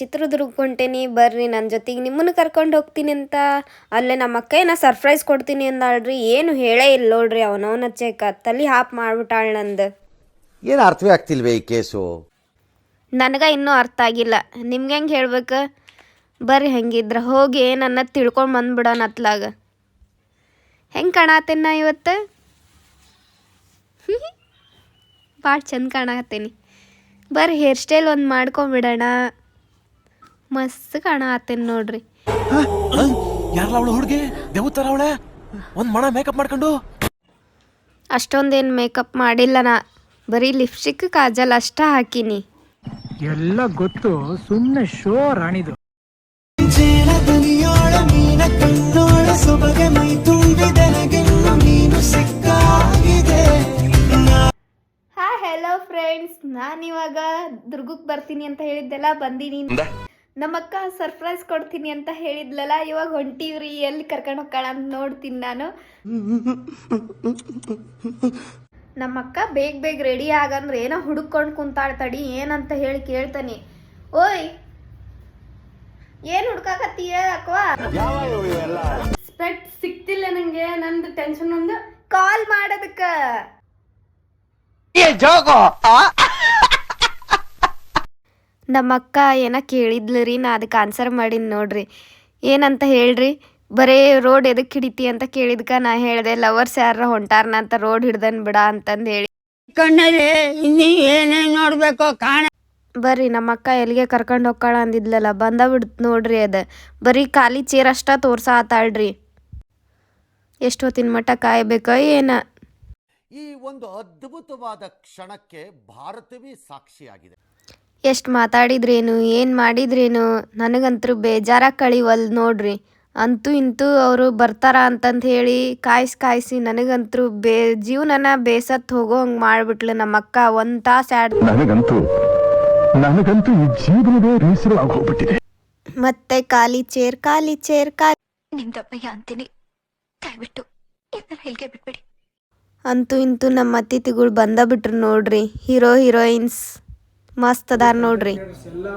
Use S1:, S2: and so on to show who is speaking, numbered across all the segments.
S1: ಚಿತ್ರದುರ್ಗಕ್ಕೆ ಹೊಂಟೇನಿ ಬರ್ರಿ ನನ್ನ ಜೊತೆಗೆ ನಿಮ್ಮನ್ನು ಕರ್ಕೊಂಡು ಹೋಗ್ತೀನಿ ಅಂತ. ಅಲ್ಲೇ ನಮ್ಮ ಅಕ್ಕ ಏನೋ ಸರ್ಪ್ರೈಸ್ ಕೊಡ್ತೀನಿ ಅಂದಾಳ್ರಿ. ಏನು ಹೇಳೇ ಇಲ್ಲ ನೋಡ್ರಿ ಅವನವನ ಚೇಕ ತಲೆ ಹಾಪ್ ಮಾಡ್ಬಿಟ್ಟಾಳ ನಂದು.
S2: ಏನು ಅರ್ಥವೇ ಆಗ್ತಿಲ್ವೇ ಈ ಕೇಸು?
S1: ನನಗೆ ಇನ್ನೂ ಅರ್ಥ ಆಗಿಲ್ಲ. ನಿಮ್ಗೆ ಹೆಂಗೆ ಹೇಳ್ಬೇಕು? ಬರ್ರಿ ಹೆಂಗಿದ್ರ ಹೋಗಿ ಏನನ್ನ ತಿಳ್ಕೊಂಡು ಬಂದ್ಬಿಡೋಣ ಅತ್ಲಾಗ. ಹೆಂಗೆ ಕಾಣತ್ತೇನ ನಾ ಇವತ್ತು? ಭಾಳ ಚಂದ ಕಾಣತ್ತೇನಿ. ಬರ್ರಿ ಹೇರ್ ಸ್ಟೈಲ್ ಒಂದು ಮಾಡ್ಕೊಂಬಿಡೋಣ. ಮಸ್ತ್ ಕಾಣತ್ತೇನೆ ನೋಡ್ರಿ.
S3: ಯಾರಲ್ಲ ಅವಳು ಹುಡುಗಿ? ದೇವತರ ಅವಳೆ? ಒಂದ್ ಮಣ ಮೇಕಪ್ ಮಾಡ್ಕೊಂಡು?
S1: ಅಷ್ಟೊಂದೇನ್ ಮೇಕಪ್ ಮಾಡಿಲ್ಲ ನಾ. ಬರೀ ಲಿಪ್ಸ್ಟಿಕ್ ಕಾಜಲ್ ಅಷ್ಟ ಹಾಕಿನಿ.
S4: ಎಲ್ಲ ಗೊತ್ತು ಸುಮ್ಮನೆ ಶೋ ರಾಣಿದು.
S1: ಹಾ ಹೆಲೋ ಫ್ರೆಂಡ್ಸ್ ನಾನಿವಾಗ ದುರ್ಗಕ್ಕೆ ಬರ್ತೀನಿ ಅಂತ ಹೇಳಿದ್ದೆಲ್ಲ ಬಂದೀನಿ. ನಮ್ಮಕ್ಕ ಸರ್ಪ್ರೈಸ್ ಕೊಡ್ತೀನಿ ಅಂತ ಹೇಳಿದ್ಲಲ್ಲ ಇವಾಗ ಹೊಂಟಿವ್ರಿ ಎಲ್ಲಿ ಕರ್ಕೊಂಡು ಹೋಗ್ಕಳ ಅಂತ ನೋಡ್ತೀನಿ ನಾನು. ನಮ್ಮಕ್ಕ ಬೇಗ ಬೇಗ ರೆಡಿ ಆಗಂದ್ರೆ ಏನೋ ಹುಡುಕೊಂಡು ಕುಂತಾಳ ತಡಿ ಏನಂತ ಹೇಳಿ ಕೇಳ್ತಾನೆ. ಓಯ್ ಏನ್ ಹುಡ್ಕಾಕತ್ತೀಯ ಅಕ್ವಾ?
S5: ಸ್ಪೆಟ್ ಸಿಕ್ತಿಲ್ಲ ನಂಗೆ ನಂದು ಟೆನ್ಷನ್ ಒಂದು.
S1: ಕಾಲ್ ಮಾಡೋದಕ್ಕ. ನಮ್ಮಕ್ಕ ಏನ ಕೇಳಿದ್ಲು ರೀ ನಾ ಅದಕ್ಕೆ ಆನ್ಸರ್ ಮಾಡೀನಿ ನೋಡ್ರಿ. ಏನಂತ ಹೇಳ್ರಿ ಬರೇ ರೋಡ್ ಎದಕ್ಕೆ ಹಿಡಿತಿ ಅಂತ ಕೇಳಿದ್ಕ ನಾ ಹೇಳ್ದೆ ಲವರ್ಸ್ ಯಾರ ಹೊಂಟಾರ್ನ ಅಂತ ರೋಡ್ ಹಿಡ್ದನ್ ಬಿಡ ಅಂತಂದು ಹೇಳಿ.
S6: ಕಣ್ಣಲ್ಲಿ ಇನ್ನಿ ಏನೇನ್ ನೋಡ್ಬೇಕೋ ಕಾಣ
S1: ಬರ್ರಿ ನಮ್ಮಕ್ಕ ಎಲ್ಲಿಗೆ ಕರ್ಕೊಂಡು ಹೋಗ್ಕಾಳ ಅಂದಿದ್ಲಲ್ಲ ಬಂದ ಬಿಡ್ತು ನೋಡ್ರಿ ಅದ. ಬರೀ ಖಾಲಿ ಚೇರ್ ಅಷ್ಟ ತೋರ್ಸ ಆತಾಳ್ರಿ. ಎಷ್ಟು ಹೊತ್ತಿನ ಮಟ್ಟ ಕಾಯ್ಬೇಕ ಏನ?
S2: ಈ ಒಂದು ಅದ್ಭುತವಾದ ಕ್ಷಣಕ್ಕೆ ಭಾರತವೇ ಸಾಕ್ಷಿಯಾಗಿದೆ.
S1: ಎಷ್ಟು ಮಾತಾಡಿದ್ರೇನು ಏನು ಮಾಡಿದ್ರೇನು ನನಗಂತರೂ ಬೇಜಾರ ಕಳಿವಲ್ ನೋಡ್ರಿ. ಅಂತೂ ಇಂತೂ ಅವರು ಬರ್ತಾರ ಅಂತಂತ ಹೇಳಿ ಕಾಯ್ಸಿ ಕಾಯ್ಸಿ ನನಗಂತರೂ ಬೇ ಜೀವನನ ಬೇಸತ್ತು ಹೋಗೋ ಹಂಗೆ ಮಾಡಿಬಿಟ್ಲು ನಮ್ಮ ಅಕ್ಕ ಒಂದು ತಾಸು ಆಡ್
S7: ನನಗಂತೂ ನನಗಂತೂ ಈ ಜೀವನವೇ ಬೇಸರ ಆಗೋಗ್ಬಿಟ್ಟಿದೆ.
S1: ಮತ್ತೆ ಖಾಲಿ ಚೇರ್ ಖಾಲಿ ಚೇರ್ ಖಾಲಿ
S8: ನಿಮ್ದಪ್ಪಯ್ಯ ಅಂತೀನಿ. ದಯವಿಟ್ಟು ಇದನ್ನ ಬಿಟ್ಬಿಡಿ.
S1: ಅಂತೂ ಇಂತೂ ನಮ್ಮ ಅತಿಥಿಗಳು ಬಂದ ಬಿಟ್ರು ನೋಡ್ರಿ ಹೀರೋ ಹೀರೋಯಿನ್ಸ್. ಮಸ್ತ್ ಅದಾರ ನೋಡ್ರಿ.
S4: ಎಲ್ಲ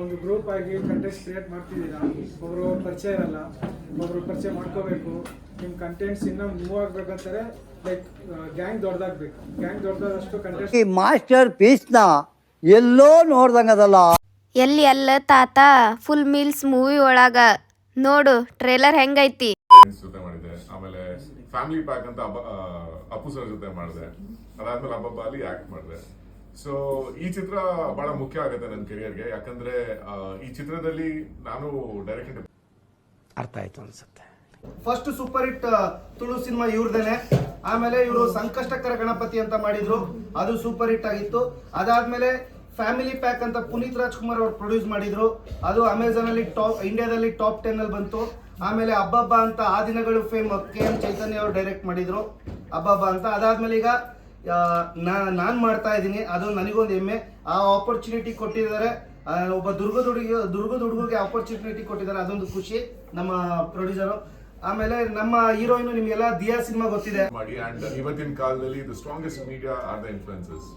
S4: ಒಂದು ಗ್ರೂಪ್ ಆಗಿ ಕಂಟೆಂಟ್ ಕ್ರಿಯೇಟ್ ಮಾಡ್ತಿದ್ದೀರಾ ಒಬ್ರು ಪರಿಚಯ ಇರಲ್ಲ ಒಬ್ರು ಪರಿಚಯ ಮಾಡ್ಕೋಬೇಕು. ನಿಮ್ಮ ಕಂಟೆಂಟ್ಸ್ ಇನ್ನೂ ಮೂವ್ ಆಗ್ಬೇಕಂತಾರೆ ಲೈಕ್ ಗ್ಯಾಂಗ್ ದೊಡ್ಡದಾಗ್ಬೇಕು ಗ್ಯಾಂಗ್ ದೊಡ್ಡದಷ್ಟು ಕಂಟೆಂಟ್
S6: ಈ ಮಾಸ್ಟರ್ ಪೀಸ್ನ ಎಲ್ಲೋ ನೋಡ್ದಂಗದಲ್ಲ
S1: ಎಲ್ಲಿ ಅಲ್ಲ ತಾತ? ಫುಲ್ ಮೀಲ್ಸ್ ಮೂವಿ ಒಳಗ. ನೋಡು ಟ್ರೇಲರ್ ಹೆಂಗೈತಿ?
S9: ಫ್ರೆಂಡ್ಸ್ ಜೊತೆ ಮಾಡಿದೆ. ಆಮೇಲೆ ಫ್ಯಾಮಿಲಿ ಪ್ಯಾಕ್ ಅಂತ ಅಪ್ಪು ಸರ್ ಜೊತೆ ಮಾಡಿದೆ. ಅದಾದ್ಮೇಲೆ ಅಬ್ಬಬ್ಬ ಅಲ್ಲಿ ಆಕ್ಟ್ ಮಾಡಿದೆ. ಸೊ ಈ ಚಿತ್ರ ಬಹಳ ಮುಖ್ಯ ಆಗುತ್ತೆ ನನ್ನ ಕೆರಿಯರ್ಗೆ ಯಾಕಂದ್ರೆ ಈ ಚಿತ್ರದಲ್ಲಿ ನಾನು ಡೈರೆಕ್ಟ್
S3: ಅರ್ಥ ಆಯ್ತು ಅನ್ಸುತ್ತೆ.
S10: First super hit Tulu cinema ಇವ್ರದೇನೆ. ಆಮೇಲೆ ಇವರು ಸಂಕಷ್ಟಕರ ಗಣಪತಿ ಅಂತ ಮಾಡಿದ್ರು. ಅದು ಸೂಪರ್ ಹಿಟ್ ಆಗಿತ್ತು. ಅದಾದ್ಮೇಲೆ ಫ್ಯಾಮಿಲಿ ಪ್ಯಾಕ್ ಅಂತ ಪುನೀತ್ ರಾಜ್ಕುಮಾರ್ ಅವರು ಪ್ರೊಡ್ಯೂಸ್ ಮಾಡಿದ್ರು. ಅದು ಅಮೆಝಾನ್ ಅಲ್ಲಿ ಟಾಪ್ ಇಂಡಿಯಾದಲ್ಲಿ ಟಾಪ್ ಟೆನ್ ಅಲ್ಲಿ ಬಂತು. ಆಮೇಲೆ ಅಬ್ಬಬ್ಬ ಅಂತ ಆ ದಿನಗಳು ಫೇಮ್ ಕೆ ಎಂ ಚೈತನ್ಯ ಅವರು ಡೈರೆಕ್ಟ್ ಮಾಡಿದ್ರು. ಅಬ್ಬಬ್ಬ ಅಂತ. ಅದಾದ್ಮೇಲೆ ಈಗ ನಾನು ಮಾಡ್ತಾ ಇದ್ದೀನಿ. ಅದು ನನಗೊಂದು ಹೆಮ್ಮೆ. ಆ ಆಪರ್ಚುನಿಟಿ ಕೊಟ್ಟಿದ್ದಾರೆ. ಒಬ್ಬ ದುರ್ಗದ ಹುಡುಗಿ, ದುರ್ಗದ ಹುಡುಗಿಗೆ ಆಪರ್ಚುನಿಟಿ ಕೊಟ್ಟಿದ್ದಾರೆ. ಅದೊಂದು ಖುಷಿ ನಮ್ಮ ಪ್ರೊಡ್ಯೂಸರು ಆಮೇಲೆ ನಮ್ಮ ಹೀರೋಯಿನ್ ನಿಮಗೆಲ್ಲ ದಿಯಾ ಸಿನಿಮಾ ಗೊತ್ತಿದೆ.
S9: ಮಾಡಿ ಅಂಡ್ ಇವತ್ತಿನ ಕಾಲದಲ್ಲಿ the strongest media are the influences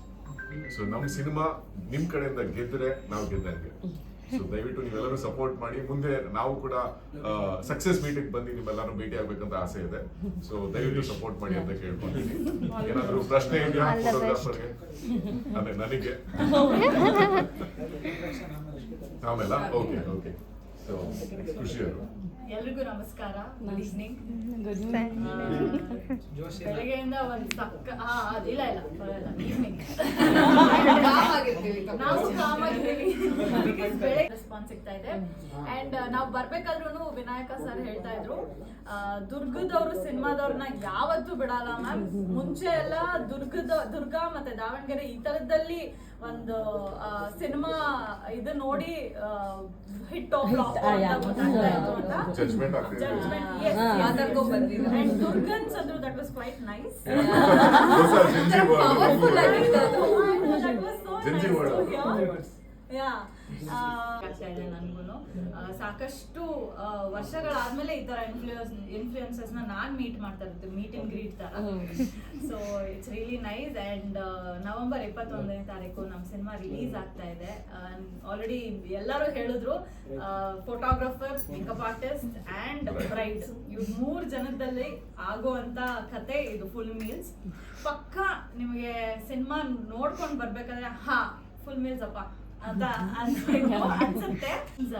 S9: so ನಮ್ಮ ಸಿನಿಮಾ ನಿಮ್ಮ ಕಡೆಯಿಂದ ಗೆದ್ರೆ ನಾವು ಗೆದ್ದಂಗೆ. ಸೊ ದಯವಿಟ್ಟು ನೀವೆಲ್ಲರೂ ಸಪೋರ್ಟ್ ಮಾಡಿ ಮುಂದೆ ನಾವು ಕೂಡ ಸಕ್ಸಸ್ ಮೀಟಿಂಗ್ ಬಂದು ನಿಮ್ಮೆಲ್ಲರೂ ಭೇಟಿ ಆಗ್ಬೇಕಂತ ಆಸೆ ಇದೆ. ಸೊ ದಯವಿಟ್ಟು ಸಪೋರ್ಟ್ ಮಾಡಿ ಅಂತ ಕೇಳ್ಕೊಂಡಿದ್ದೀನಿ ಏನಾದರೂ ಪ್ರಶ್ನೆ ಇದೆಯಾ ಫೋಟೋಗ್ರಾಫರ್ಗೆ ಅದೇ ನನಗೆ. ಆಮೇಲೆ? ಓಕೆ ಓಕೆ ಸೊ ಖುಷಿ ಅವರು
S5: ಎಲ್ರಿಗೂ ನಮಸ್ಕಾರ. ಗುಡ್ ಈವ್ನಿಂಗ್ ಬೆಳಗ್ಗೆಯಿಂದ ಒಂದು ಸಕ್ಕ ಇಲ್ಲ ಇಲ್ಲ. ಬರಲ್ಲ ಈವ್ನಿಂಗ್ ನಾವು ಕಾಮ್. ಬೆಳಗ್ಗೆ ರೆಸ್ಪಾನ್ಸ್ ಸಿಗ್ತಾ ಇದೆ. ಅಂಡ್ ನಾವು ಬರ್ಬೇಕಾದ್ರೂ ವಿನಾಯಕ ಸರ್ ಹೇಳ್ತಾ ಇದ್ರು. ದುರ್ಗದವರು ದುರ್ಗದವ್ರು ಸಿನಿಮಾದವ್ರನ್ನ ಯಾವತ್ತೂ ಬಿಡಲ್ಲ ಮ್ಯಾಮ್ ಮುಂಚೆ ಎಲ್ಲ ದುರ್ಗದ ದುರ್ಗಾ ಮತ್ತೆ ದಾವಣಗೆರೆ ಈ ತರದಲ್ಲಿ ಒಂದು ಸಿನಿಮಾ ಇದು ನೋಡಿ ಹಿಟ್ ಆಫ್ ಅಂತ ಜಡ್ಜ್ಮೆಂಟ್ ಆಗ್ತೀನಿ
S9: ಯಾತರ ಕೊ
S5: that
S9: was
S5: quite nice yeah ನನಗೂ ಸಾಕಷ್ಟು ವರ್ಷಗಳಾದ್ಮೇಲೆ ಈ ತರ ಇನ್ಫ್ಲೂಯನ್ಸ್ ಇನ್ಫ್ಲೂಯೆನ್ಸಸ್ನ ನಾನ್ ಮೀಟ್ ಮಾಡ್ತಾ ಇರ್ತೀನಿ ಮೀಟ್ ಅಂಡ್ ಗ್ರೀಟ್ ತರ. So it's really nice and November ಇಪ್ಪತ್ತೊಂದನೇ ತಾರೀಕು ನಮ್ಮ ಸಿನಿಮಾ ರಿಲೀಸ್ ಆಗ್ತಾ ಇದೆ. ಆಲ್ರೆಡಿ ಎಲ್ಲರೂ ಹೇಳಿದ್ರು photographer makeup artist and bride ಇವ್ ಮೂರ್ ಜನದಲ್ಲಿ ಆಗುವಂತ ಕತೆ ಇದು ಫುಲ್ ಮೀಲ್ಸ್ ಪಕ್ಕ ನಿಮಗೆ ಸಿನಿಮಾ ನೋಡ್ಕೊಂಡು ಬರ್ಬೇಕಾದ್ರೆ ಹಾ ಫುಲ್ ಮೀಲ್ಸ್ ಅಪ್ಪ. ಅಂತ ಅನ್ಸ್ಬೇಕು ಅನ್ಸುತ್ತೆ.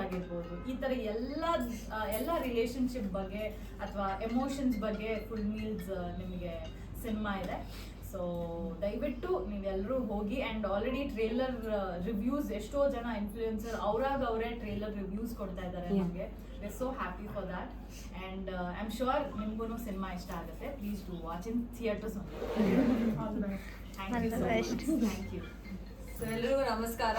S5: ಆಗಿರ್ಬೋದು ಈ ತರ ಎಲ್ಲ ಎಲ್ಲ ರಿಲೇಶನ್ಶಿಪ್ ಬಗ್ಗೆ ಅಥವಾ ಎಮೋಷನ್ಸ್ ಬಗ್ಗೆ ಫುಲ್ ಮೀಲ್ಸ್ ನಿಮಗೆ ಸಿನಿಮಾ ಇದೆ. ಸೊ ದಯವಿಟ್ಟು ನೀವೆಲ್ಲರೂ ಹೋಗಿ ಆ್ಯಂಡ್ ಆಲ್ರೆಡಿ ಟ್ರೇಲರ್ ರಿವ್ಯೂಸ್ ಎಷ್ಟೋ ಜನ ಇನ್ಫ್ಲೂಯೆನ್ಸರ್ ಅವ್ರಾಗ ಅವರೇ ಟ್ರೇಲರ್ ರಿವ್ಯೂಸ್ ಕೊಡ್ತಾ ಇದ್ದಾರೆ ನಮಗೆ. We so happy for that and I am sure ನಿಮ್ಗೂ ಸಿನಿಮಾ ಇಷ್ಟ ಆಗುತ್ತೆ. Please do watch in theatres thank you thank you
S11: so ಎಲ್ರಿಗೂ ನಮಸ್ಕಾರ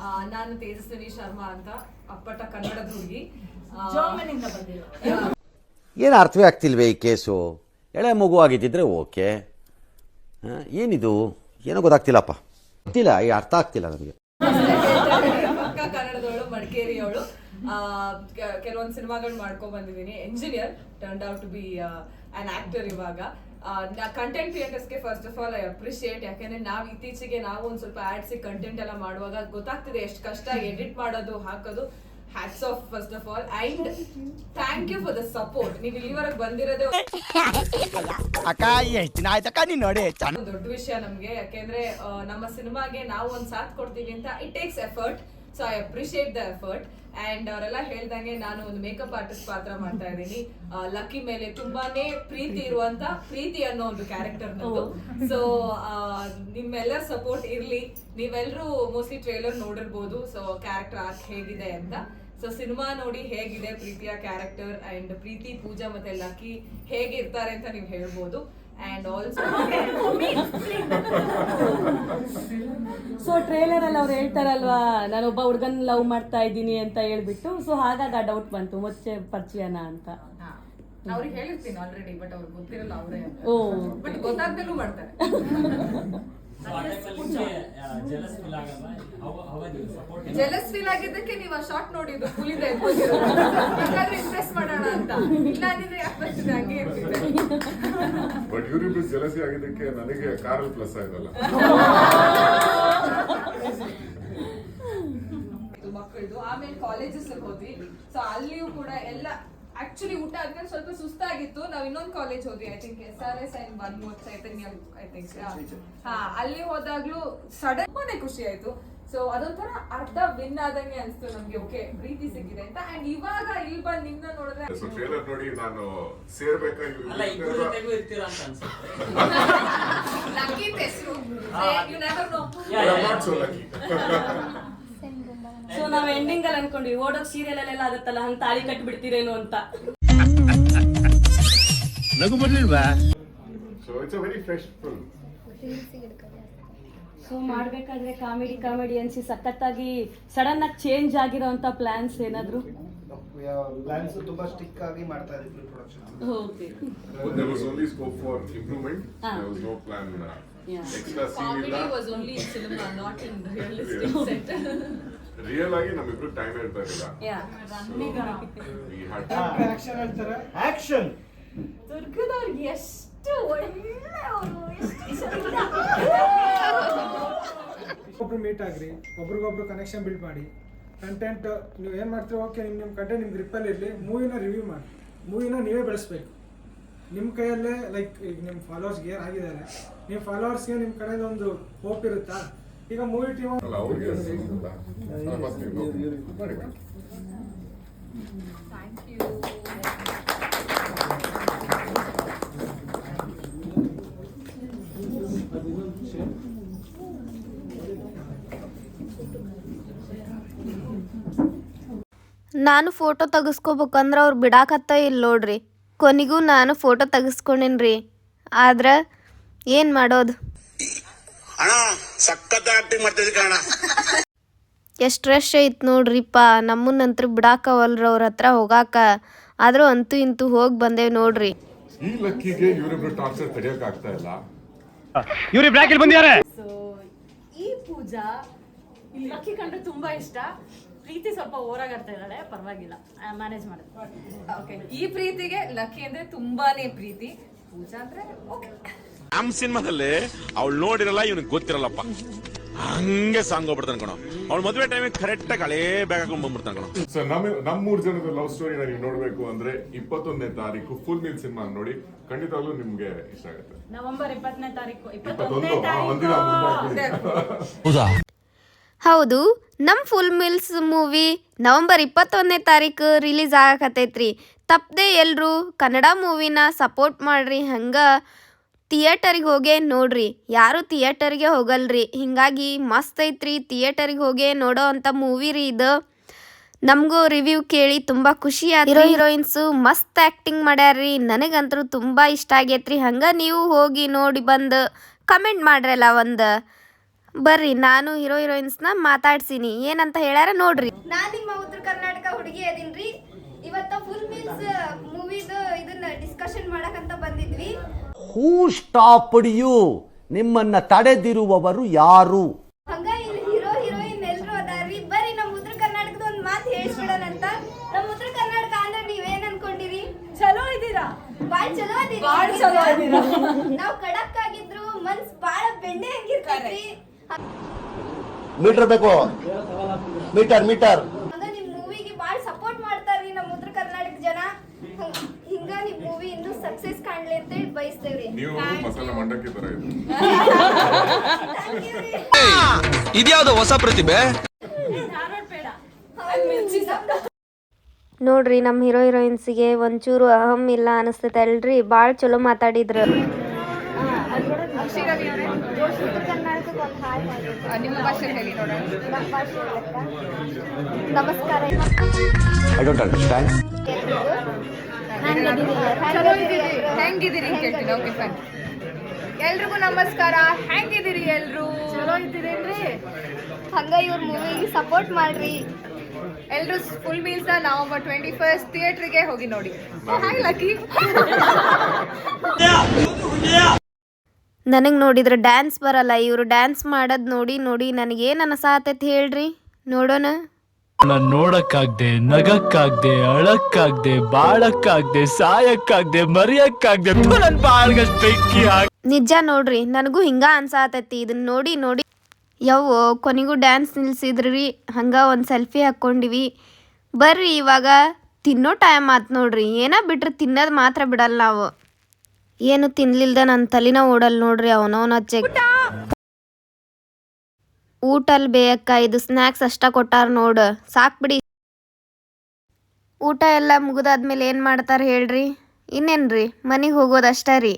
S11: ಆ, ನಾನು ತೇಜಸ್ವಿನಿ ಶರ್ಮಾ ಅಂತ ಅಪ್ಪಟ ಕನ್ನಡದ ಹುಡುಗಿ ಆ,
S5: ಜರ್ಮನಿಂದ ಬಂದಿರೋ
S2: ಏನು ಅರ್ಥವೇ ಆಗ್ತಿಲ್ವೇ ಈ ಕೇಸು? ಎಳೆ ಮಗು ಆಗಿದ್ದಿದ್ರೆ ಓಕೆ. ಆ, ಏನಿದು? ಏನೋ ಗೊತ್ತಾಗ್ತಿಲ್ಲಪ್ಪ. ಗೊತ್ತಿಲ್ಲ ಈ ಅರ್ಥ ಆಗ್ತಿಲ್ಲ ನನಗೆ
S11: ಪಕ್ಕ ಕನ್ನಡದವಳು ಮಡಿಕೇರಿಯವಳು. ಕೆಲವೊಂದು ಸಿನಿಮಾಗಳು ಮಾಡ್ಕೊಂಡ್ ಬಂದಿದ್ದೀನಿ. Engineer turn out to be an actor ಇವಾಗ. Content ಕ್ರಿಯೇಟರ್ಸ್ಗೆ first of all I appreciate ಯಾಕಂದ್ರೆ ನಾವು ಇತ್ತೀಚೆಗೆ ನಾವು ಒಂದ್ ಸ್ವಲ್ಪ ಆಡ್ಸಿ ಕಂಟೆಂಟ್ ಎಲ್ಲ ಮಾಡುವಾಗ ಗೊತ್ತಾಗ್ತಿದೆ ಎಷ್ಟು ಕಷ್ಟ ಎಡಿಟ್ ಮಾಡೋದು ಹಾಕೋದು. Hats off first of all and thank you for the support ನೀವು ಇಲ್ಲಿವರೆಗೆ ಬಂದಿರೋದೇ
S6: ಅಕ್ಕ ಎಷ್ಟು ದಿನ ಆಯ್ತಕ್ಕ ನೀನ್ ನೋಡಿ
S11: ದೊಡ್ಡ ವಿಷಯ ನಮ್ಗೆ. ಯಾಕೆಂದ್ರೆ ನಮ್ಮ ಸಿನಿಮಾಗೆ ನಾವು ಒಂದ್ ಸಾಥ್ ಕೊಡ್ತೀವಿ ಅಂತ it takes effort so I appreciate the effort and ಅವರೆಲ್ಲ ಹೇಳ್ದಂಗೆ ನಾನು ಒಂದು ಮೇಕಪ್ ಆರ್ಟಿಸ್ಟ್ ಪಾತ್ರ ಮಾಡ್ತಾ ಇದ್ದೀನಿ. ಲಕ್ಕಿ ಮೇಲೆ ತುಂಬಾನೇ ಪ್ರೀತಿ ಇರುವಂತ ಪ್ರೀತಿ ಅನ್ನೋ ಒಂದು ಕ್ಯಾರೆಕ್ಟರ್ ನದ್ದು ಸೊ ನಿಮ್ಮೆಲ್ಲರ ಸಪೋರ್ಟ್ ಇರ್ಲಿ. ನೀವೆಲ್ಲರೂ ಮೋಸ್ಟ್ಲಿ ಟ್ರೇಲರ್ ನೋಡಿರ್ಬೋದು. ಸೊ ಕ್ಯಾರೆಕ್ಟರ್ ಆರ್ಕ್ ಹೇಗಿದೆ ಅಂತ. ಸೊ ಸಿನಿಮಾ ನೋಡಿ ಹೇಗಿದೆ ಪ್ರೀತಿಯ ಕ್ಯಾರೆಕ್ಟರ್ ಅಂಡ್ ಪ್ರೀತಿ ಪೂಜಾ ಮತ್ತೆ ಲಕ್ಕಿ ಹೇಗೆ ಇರ್ತಾರೆ ಅಂತ ನೀವು ಹೇಳ್ಬೋದು. ಅಂಡ್ ಆಲ್ಸೋ
S12: ಸೊ ಟ್ರೇಲರ್ ಅಲ್ಲಿ ಅವ್ರು ಹೇಳ್ತಾರಲ್ವಾ ನಾನು ಒಬ್ಬ ಹುಡುಗನ್ ಲವ್ ಮಾಡ್ತಾ ಇದ್ದೀನಿ ಅಂತ ಹೇಳ್ಬಿಟ್ಟು. ಸೊ ಹಾಗಾಗಿ ಆ ಡೌಟ್ ಬಂತು ಮತ್ತೆ ಪರಿಚಯನ ಅಂತ.
S11: ಅವ್ರಿಗೆ ಹೇಳಿರ್ತೀನಿ ಆಲ್ರೆಡಿ ಬಟ್ ಅವ್ರಿಗೆ ಗೊತ್ತಿರಲ್ಲ ಅವರೇ ಬಟ್ ಗೊತ್ತಾಗ್ದಲ್ಲೂ ಮಾಡ್ತಾರೆ. ಜೆಲಸ್ ಫೀಲ್ ಆಗಿದ್ದಕ್ಕೆ ನೀವು ಆ ಶಾರ್ಟ್ ನೋಡಿದ್ದು ಫುಲಿಂದ ಯಾಕಂದ್ರೆ ಇಂಪ್ರೆಸ್ ಮಾಡೋಣ ಅಂತ. ಇಲ್ಲ ಅಂದ್ರೆ ಯಾಕೆ ಬರ್ತಿದೆ? ಹಂಗೆ ಇರ್ತಿದೆ.
S9: ಬಟ್ ಇವರಿಬ್ರು ಜಲಸಿ ಆಗಿದ್ದಕ್ಕೆ ನನಗೆ ಕಾರಲ್ಲಿ ಪ್ಲಸ್ ಆಯ್ತಲ್ಲ.
S11: ಮಕ್ಕಳದು. ಆಮೇಲೆ ಕಾಲೇಜಸ್ ಹೋದ್ವಿ. ಸೊ ಅಲ್ಲಿಯೂ ಕೂಡ ಎಲ್ಲ ಆಕ್ಚುಲಿ ಊಟ ಆದ್ಮೇಲೆ ಸ್ವಲ್ಪ ಸುಸ್ತಾಗಿತ್ತು. ನಾವ್ ಇನ್ನೊಂದು ಕಾಲೇಜ್ ಹೋದ್ವಿ I think S R S and one more Chaitanya I think ಹಾ ಅಲ್ಲಿ ಹೋದಾಗ್ಲೂ ಸಡನ್ ತುಂಬಾನೇ ಖುಷಿ ಆಯ್ತು. ಸೊ ಅದೊಂಥರ ಅರ್ಧ ವಿನ್ ಆದಂಗೆ ಅನ್ಸ್ತು ನಮ್ಗೆ. ಓಕೆ ಪ್ರೀತಿ ಸಿಕ್ಕಿದೆ ಅಂತ. ಅಂಡ್ ಇವಾಗ ಇಲ್ಲಿ ಬಂದ್ ನಿನ್ನ ನೋಡಿದ್ರೆ
S9: ಸೊ ಟ್ರೇಲರ್ ನೋಡಿ ನಾನು ಸೇರ್ಬೇಕಾ
S11: ಲಕ್ಕಿ ಹೆಸರು ಯು ನೆವರ್ ನೋ
S12: ನಾವ್ ಎಂಡಿಂಗ್ ಅಲ್ಲಿ ಅನ್ಕೊಂಡ್ವಿ ಓಡೋ ಸೀರಿಯಲ್ ಅಲ್ಲೆಲ್ಲ ಆಗುತ್ತಲ್ಲ ಹಂಗ ತಾಳಿ ಕಟ್ಬಿಡ್ತೀರೇನು ಅಂತ.
S7: ನಗು ಬರ್ಲಿಲ್ವಾ?
S9: So it's a very fresh film
S12: so ಮಾಡ್ಬೇಕಾದ್ರೆ ಕಾಮಿಡಿ ಕಾಮಿಡಿ ಅನ್ಸಿ ಸಖತ್ತಾಗಿ ಸಡನ್ ಆಗಿ ಚೇಂಜ್ ಆಗಿರೋಂತ ಪ್ಲಾನ್ಸ್ ಏನಾದ್ರು?
S10: ಪ್ಲಾನ್ಸ್ ತುಂಬಾ ಸ್ಟಿಕ್ ಆಗಿ ಮಾಡ್ತಾ ಇದ್ವಿ production
S12: okay
S9: there was only scope for improvement
S12: there
S9: was no plan extra scene
S12: Yeah.
S9: ಇಲ್ಲ.
S11: Comedy was only in cinema not in realistic set
S9: real ಆಗಿ ನಮ್ಮಿಬ್ರು ಟೈಮ್ ಇರ್ತಾ ಇರಲಿಲ್ಲ
S4: ಆಕ್ಷನ್
S5: ದುರ್ಗದವ್ರಿಗೆ ಎಷ್ಟು ಒಳ್ಳೆ ಎಷ್ಟು
S4: ಒಬ್ರು ಮೀಟ್ ಆಗ್ರಿ ಒಬ್ರಿಗೊಬ್ರು ಕನೆಕ್ಷನ್ ಬಿಲ್ಡ್ ಮಾಡಿ. ಕಂಟೆಂಟ್ ನೀವು ಏನು ಮಾಡ್ತೀರೋ ಓಕೆ ನಿಮ್ಮ ನಿಮ್ಮ ಕಂಟೆಂಟ್ ನಿಮ್ಮ ಗ್ರಿಪ್ಪಲ್ಲಿ ಇರಲಿ. ಮೂವಿನ ರಿವ್ಯೂ ಮಾಡಿ. ಮೂವಿನ ನೀವೇ ಬೆಳೆಸ್ಬೇಕು. ನಿಮ್ಮ ಕೈಯಲ್ಲೇ ಲೈಕ್ ಈಗ ನಿಮ್ಮ ಫಾಲೋವರ್ಸ್ಗೆ ಏನು ಆಗಿದ್ದಾರೆ. ನಿಮ್ಮ ಫಾಲೋವರ್ಸ್ಗೆ ನಿಮ್ಮ ಕಡೆಯಿಂದ ಒಂದು ಹೋಪ್ ಇರುತ್ತಾ? ಈಗ ಮೂವಿ ಟೀಮ್
S9: ಅಲ್ಲ ಅವ್ರಿಗೆ ಅನ್ಸಿಲ್ಲ. ಅಲ್ಲ, ನೀವು ಮಾಡಿ ಮಾಡಿ.
S11: ಥ್ಯಾಂಕ್ ಯು
S1: ನಾನು ಫೋಟೋ ತೆಗಿಸ್ಕೋಬೇಕಂದ್ರೆ ಅವ್ರು ಬಿಡಾಕತ್ತ ಇಲ್ಲ ನೋಡ್ರಿ. ಕೊನೆಗೂ ನಾನು ಫೋಟೋ ತೆಗಿಸ್ಕೊಂಡೇನ್ರಿ. ಆದ್ರೆ ಏನು ಮಾಡೋದು?
S6: ಅಣ್ಣ ಸಖತ್ ಆಕ್ಟಿಂಗ್ ಮಾಡ್ತಿದ್ದೆ ಕಣ
S1: ಎಷ್ಟು ರಶ್ ಐತ್ ನೋಡ್ರಿಪ್ಪ. ನಮ್ಮನ್ನಂತ್ರ ಬಿಡಾಕವಲ್ರ ಅವ್ರ ಹತ್ರ ಹೋಗಾಕ. ಆದ್ರೂ ಅಂತೂ ಇಂತೂ ಹೋಗಿ ಬಂದೇವ್ ನೋಡ್ರಿ.
S9: ಈ ಲಕ್ಕಿಗೆ ಇವರಿಬ್ರು ಟಾರ್ಚರ್ ತಡೆಯಕ್ ಆಗ್ತಾ ಇಲ್ಲ.
S7: ಇವ್ರಿ ಬ್ಲಾಕ್ ಬಂದಿದ್ದಾರೆ?
S5: ಸೊ ಈ ಪೂಜಾ ಲಕ್ಕಿ ಕಂಡ್ರೆ ತುಂಬಾ ಇಷ್ಟ. ಪ್ರೀತಿ ಸ್ವಲ್ಪ ಓರಾಗಾಡ್ತಾ ಇದ್ದಾಳೆ ಪರವಾಗಿಲ್ಲ. ಮ್ಯಾನೇಜ್ ಮಾಡಿದ್ವಿ
S11: ಓಕೆ ಈ ಪ್ರೀತಿಗೆ ಲಕ್ಕಿ ಅಂದ್ರೆ ತುಂಬಾನೇ ಪ್ರೀತಿ. ಪೂಜಾ ಅಂದ್ರೆ ಓಕೆ
S3: ನಮ್ ಸಿನಿಮಾದಲ್ಲಿ ಅವಳು ನೋಡಿರಲ್ಲ ಇವನಿಗೆ ಗೊತ್ತಿರಲ್ಲಪ್ಪ. ಹಂಗೆ ಸಾಂಗ್ ಹೋಗ್ಬಿಡ್ತಾನೆ ಕಣೋ. ಅವಳು ಮದುವೆ ಟೈಮಿಗೆ ಕರೆಕ್ಟ್ ಆಗಿ ಹಳೇ ಬ್ಯಾಗ್ ಹಾಕೊಂಡ್ ಬಂದ್ಬಿಡ್ತಾನೆ ಕಣೋ.
S9: ಸರ್ ನಮ್ಮ ನಮ್ಮ ಮೂರು ಜನದ ಲವ್ ಸ್ಟೋರಿ ನೀವು ನೋಡಬೇಕು ಅಂದ್ರೆ ಇಪ್ಪತ್ತೊಂದನೇ ತಾರೀಕು ಫುಲ್ ಮೀಲ್ ಸಿನಿಮಾ ನೋಡಿ ಖಂಡಿತವಾಗ್ಲೂ ನಿಮ್ಗೆ ಇಷ್ಟ ಆಗುತ್ತೆ.
S5: ನವೆಂಬರ್ ಇಪ್ಪತ್ತನೇ ತಾರೀಕು.
S9: ಇಪ್ಪತ್ತೊಂದು? ಒಂದಿನ
S3: ಹೌದು?
S1: ನಮ್ಮ ಫುಲ್ ಮಿಲ್ಸ್ ಮೂವಿ ನವಂಬರ್ ಇಪ್ಪತ್ತೊಂದನೇ ತಾರೀಕು ರಿಲೀಸ್ ಆಗಕತ್ತೈತ್ರಿ. ತಪ್ಪದೆ ಎಲ್ಲರೂ ಕನ್ನಡ ಮೂವಿನ ಸಪೋರ್ಟ್ ಮಾಡ್ರಿ ಹಂಗೆ ಥಿಯೇಟರಿಗೆ ಹೋಗೇ ನೋಡ್ರಿ. ಯಾರು ಥಿಯೇಟರಿಗೆ ಹೋಗಲ್ರಿ. ಹೀಗಾಗಿ ಮಸ್ತ್ ಐತ್ರಿ ಥಿಯೇಟರಿಗೆ ಹೋಗೇ ನೋಡೋ ಅಂಥ ಮೂವಿ ರೀ ಇದು. ನಮಗೂ ರಿವ್ಯೂ ಕೇಳಿ ತುಂಬ ಖುಷಿ ಆಯ್ತು ಹೀರೋ ಹೀರೋಯಿನ್ಸು ಮಸ್ತ್ ಆ್ಯಕ್ಟಿಂಗ್ ಮಾಡ್ಯಾರ್ರಿ. ನನಗಂತೂ ತುಂಬ ಇಷ್ಟ ಆಗೈತ್ರಿ. ಹಂಗೆ ನೀವು ಹೋಗಿ ನೋಡಿ ಬಂದು ಕಮೆಂಟ್ ಮಾಡ್ರಲ್ಲ ಒಂದು. ಬರ್ರಿ ನಾನು ಹೀರೋ ಹೀರೋಯಿನ್ಸ್ನ ಮಾತಾಡ್ಸೀನಿ. ಏನಂತ ಹೇಳ್ಯಾರ ನೋಡ್ರಿ.
S13: ನಾನು ನಿಮ್ಮ ಉತ್ತರ ಕರ್ನಾಟಕ ಹುಡುಗಿ ಅದೀನ್ರಿ. ಇವತ್ತ ಫುಲ್ ಮೀಲ್ಸ್ ಮೂವಿದು ಇದನ್ನ ಡಿಸ್ಕಷನ್ ಮಾಡಕಂತ ಬಂದಿದ್ವಿ.
S2: ಹೂ ಸ್ಟಾಪ್ ಯು ನಿಮ್ಮನ್ನ ತಡೆದಿರುವವರು ಯಾರು?
S13: ಹಂಗ ಇಲ್ಲಿ ಹೀರೋ ಹೀರೋಯಿನ್ ಎಲ್ರು ಅದಾರ್ರಿ. ಬರ್ರಿ ನಮ್ಮ ಉತ್ತರ ಕರ್ನಾಟಕದ ಒಂದ್ ಮಾತು ಹೇಳ್ಸ್ಬಿಡೋಣ ಅಂತ. ನಮ್ಮ ಉತ್ತರ ಕರ್ನಾಟಕ ಅಂದ್ರೆ ನೀವೇನ್ ಅನ್ಕೊಂಡಿರಿ?
S5: ಚಲೋ ಇದ್ದೀರಾ
S13: ಬಾಳ್ ಚಲೋ ಅದೀರಿ
S5: ಬಾಳ್ ಚಲೋ ಅದೀರಾ.
S13: ನಾವ್ ಖಡಕ್ ಆಗಿದ್ರು ಮನ್ಸ್ ಬಾಳ ಬೆಣ್ಣೆ ಹಂಗಿರ್ತೈತ್ರಿ.
S6: ಮೀಟರ್ ಬೇಕು. ಮೀಟರ್ ಮೀಟರ್
S13: ಹಂಗ ನಿಮ್ ಮೂವಿಗೆ ಬಾಳ್ ಸಪೋರ್ಟ್ ಮಾಡ್ತಾರ್ರಿ ನಮ್ಮ ಉತ್ತರ ಕರ್ನಾಟಕ ಜನ. ಹಂಗ್- ಹಿಂಗ ನಿಮ್ ಮೂವಿ ಇನ್ನೂ ಸಕ್ಸಸ್ ಕಾಣ್ಲಿ ಅಂತ ಹೇಳಿ. ಬಯಸ್ತೇವ್ರಿ.
S9: ನೀವು ಮಸಾಲ ಮಂಡಕ್ಕಿ ತರ ಇದೆ
S3: ಇದ್ಯಾವ್ದು ಹೊಸ ಪ್ರತಿಭೆ?
S1: ನೋಡ್ರಿ ನಮ್ಮ ಹೀರೋ ಹೀರೋಯಿನ್ಸಿಗೆ ಒಂಚೂರು ಅಹಂ ಇಲ್ಲ ಅನಿಸ್ತೈತೆ ಅಲ್ರಿ. ಭಾಳ ಚಲೋ ಮಾತಾಡಿದ್ರು.
S13: ನಮಸ್ಕಾರ
S2: ಐ ಡೋಂಟ್ ಅಂಡರ್ಸ್ಟ್ಯಾಂಡ್
S11: ಚಲೋ ಇದ್ದೀರಿ. ಹೆಂಗಿದ್ದೀರಿ ಅಂತ ಕೇಳ್ತೀನಿ ಓಕೆ ಫೈನ್ ಎಲ್ರಿಗೂ ನಮಸ್ಕಾರ. ಹೆಂಗಿದ್ದೀರಿ ಎಲ್ರು?
S5: ಚಲೋ ಇದ್ದೀರೇನ್ರಿ?
S13: ಹಂಗ ಇವ್ರ ಮೂವಿಗೆ ಸಪೋರ್ಟ್ ಮಾಡ್ರಿ.
S11: ಎಲ್ರು full meals November twenty first ಥಿಯೇಟ್ರಿಗೆ ಹೋಗಿ ನೋಡಿ. ಹಾಯ್ ಲಕ್ಕಿ
S1: ನನಗೆ ನೋಡಿದ್ರೆ ಡ್ಯಾನ್ಸ್ ಬರಲ್ಲ. ಇವರು ಡ್ಯಾನ್ಸ್ ಮಾಡೋದು ನೋಡಿ ನೋಡಿ ನನಗೇನು ಅನಸಾತೈತಿ ಹೇಳ್ರಿ. ನೋಡೋಣ.
S7: ನೋಡಕ್ಕಾಗ್ದೆ, ನಗಕ್ಕಾಗ್ದೆ, ಅಳಕ್ಕಾಗ್ದೆ, ಬಾಳಕ್ಕಾಗ್ದೆ, ಸಾಯಕ್ಕಾಗ್ದೆ, ಮರಿಯಕ್ಕಾಗ್ದೆ ನನ್ ಬಾಳ್ಗಷ್ಟು
S1: ನಿಜ ನೋಡ್ರಿ, ನನಗೂ ಹಿಂಗ ಅನ್ಸಾತೈತಿ. ಇದನ್ನ ನೋಡಿ ನೋಡಿ. ಯವ್ವ, ಕೊನೆಗೂ ಡ್ಯಾನ್ಸ್ ನಿಲ್ಸಿದ್ರಿ. ಹಂಗ ಒಂದು ಸೆಲ್ಫಿ ಹಾಕೊಂಡಿವಿ ಬರ್ರಿ, ಇವಾಗ ತಿನ್ನೋ ಟೈಮ್ ಆತು ನೋಡ್ರಿ. ಏನ ಬಿಟ್ರೆ ತಿನ್ನೋದು ಮಾತ್ರ ಬಿಡಲ್ಲ ನಾವು. ಏನು ತಿನ್ಲಿಲ್ದ ನನ್ನ ತಲಿನ ಓಡಲ್ ನೋಡ್ರಿ, ಅವನವನ ಚೆಕ್ ಊಟಲ್ ಬೇಯಕ್ಕ ಇದು ಸ್ನ್ಯಾಕ್ಸ್ ಅಷ್ಟ ಕೊಟ್ಟಾರ ನೋಡು. ಸಾಕ್ ಬಿಡಿ. ಊಟ ಎಲ್ಲ ಮುಗಿದಾದ್ಮೇಲೆ ಏನು ಮಾಡ್ತಾರೆ ಹೇಳ್ರಿ? ಇನ್ನೇನ್ರಿ? ಮನೆಗೆ ಹೋಗೋದಷ್ಟ ರೀ.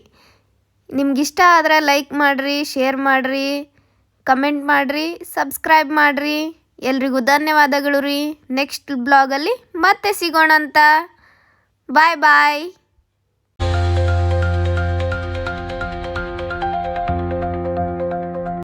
S1: ನಿಮ್ಗಿಷ್ಟ ಆದ್ರೆ ಲೈಕ್ ಮಾಡಿರಿ ಶೇರ್ ಮಾಡಿರಿ ಕಮೆಂಟ್ ಮಾಡಿರಿ ಸಬ್ಸ್ಕ್ರೈಬ್ ಮಾಡಿರಿ. ಎಲ್ರಿಗೂ ಧನ್ಯವಾದಗಳು ರೀ. ನೆಕ್ಸ್ಟ್ ಬ್ಲಾಗಲ್ಲಿ ಮತ್ತೆ ಸಿಗೋಣ ಅಂತ ಬಾಯ್ ಬಾಯ್